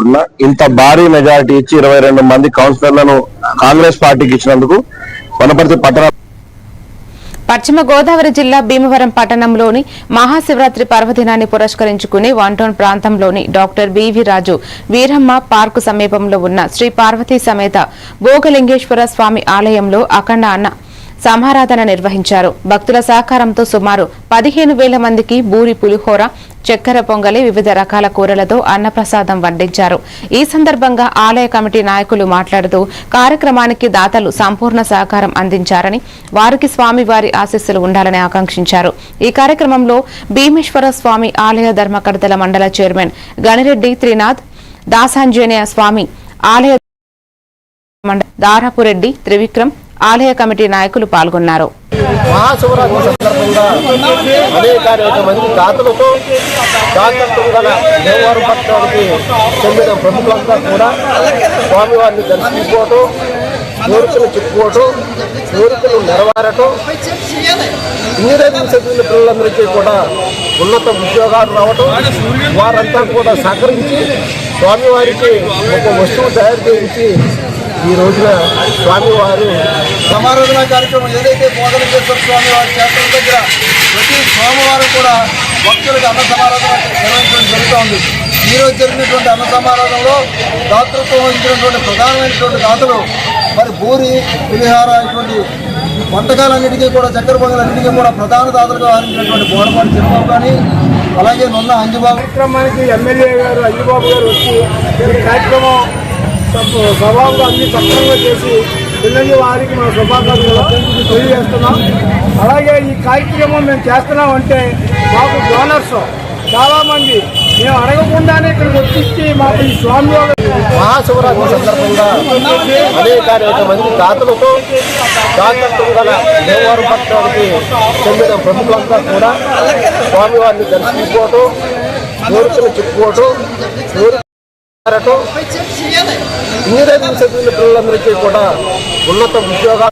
ఉన్న ఇంత భారీ మెజారిటీ ఇచ్చి ఇరవై రెండు మంది కౌన్సిలర్లను కాంగ్రెస్ పార్టీకి ఇచ్చినందుకు వనపర్తి పట్టణ పశ్చిమ గోదావరి జిల్లా భీమవరం పట్టణంలోని మహాశివరాత్రి పర్వదినాన్ని పురస్కరించుకుని వన్టౌన్ ప్రాంతంలోని doctor B V Raju Veeramma park సమీపంలో ఉన్న శ్రీ పార్వతీ సమేత భోగలింగేశ్వర స్వామి ఆలయంలో అఖండ అన్న సమారాధన నిర్వహించారు. భక్తుల సహకారంతో సుమారు పదిహేను వేల మందికి బూరి పులిహోర చక్కెర పొంగలి వివిధ రకాల కూరలతో అన్నప్రసాదం వడ్డించారు. ఈ సందర్భంగా ఆలయ కమిటీ నాయకులు మాట్లాడుతూ కార్యక్రమానికి దాతలు సంపూర్ణ సహకారం అందించారని వారికి స్వామివారి ఆశీస్సులు ఉండాలని ఆకాంక్షించారు. ఈ కార్యక్రమంలో భీమేశ్వర స్వామి ఆలయ ధర్మకర్తల మండల చైర్మన్ గణిరెడ్డి త్రినాథ్ దాసాంజనేయ స్వామి ఆలయ దారాపురెడ్డి త్రివిక్రమ్ ఆలయ కమిటీ నాయకులు పాల్గొన్నారు. మహాశివరాత్రి సందర్భంగా అనేక అనేక మంది దాతలతో దాతత్వం గల దేవవారం పట్టణానికి చెందిన ప్రముఖులంతా కూడా స్వామివారిని దర్శించుకోవటం కోరికలు చెప్పుకోవటం కోరికలు నెరవేరటం. ఇంజనీరింగ్ చదివిన పిల్లలందరికీ కూడా ఉన్నత ఉద్యోగాలు రావటం వారంతా కూడా సహకరించి స్వామివారికి ఒక వస్తువు తయారు చేయించి ఈ రోజున స్వామివారు సమారాధన కార్యక్రమం ఏదైతే భోగలింగేశ్వర స్వామి వారి క్షేత్రం దగ్గర ప్రతి సోమవారం కూడా భక్తులకు అన్న సమారాధన నిర్వహించడం జరుగుతోంది. ఈ రోజు జరిగినటువంటి అన్న సమారాధనలో దాతృత్వం వహించినటువంటి ప్రధానమైనటువంటి దాతలు మరి పూరి పులిహార ఇటువంటి వంటకాలన్నిటికీ కూడా చక్కెర పొంగలన్నిటికీ కూడా ప్రధాన దాతలుగా వ్యవహరించినటువంటి బోడపాటి చిరుబాబు కానీ అలాగే నున్న అంజుబాబు. కార్యక్రమానికి ఎమ్మెల్యే గారు అయ్యబాబు గారు వచ్చి ఈ కార్యక్రమం సభ- అన్ని సక్రమంగా చేసి పిల్లలు వారికి మన శుభాకాంక్షలు తెలియజేస్తున్నాం. అలాగే ఈ కార్యక్రమం మేము చేస్తున్నాం అంటే మాకు డోనర్స్ చాలామంది మేము అడగకుండానే ఇక్కడికి వచ్చి మాకు ఈ స్వామి మహాశివరాత్రి సందర్భంగా అనేక అనేక మంది దాతలతో దాతత్వం గల దేవవారం పట్టణానికి చెందిన ప్రముఖులంతా కూడా స్వామివారిని దర్శించుకోవటం కోరికలు చెప్పుకోవటం కోరికలు నెరవేరటం ఇంజనీరింగ్ చదివిన పిల్లలందరికీ కూడా ఉన్నత ఉద్యోగాలు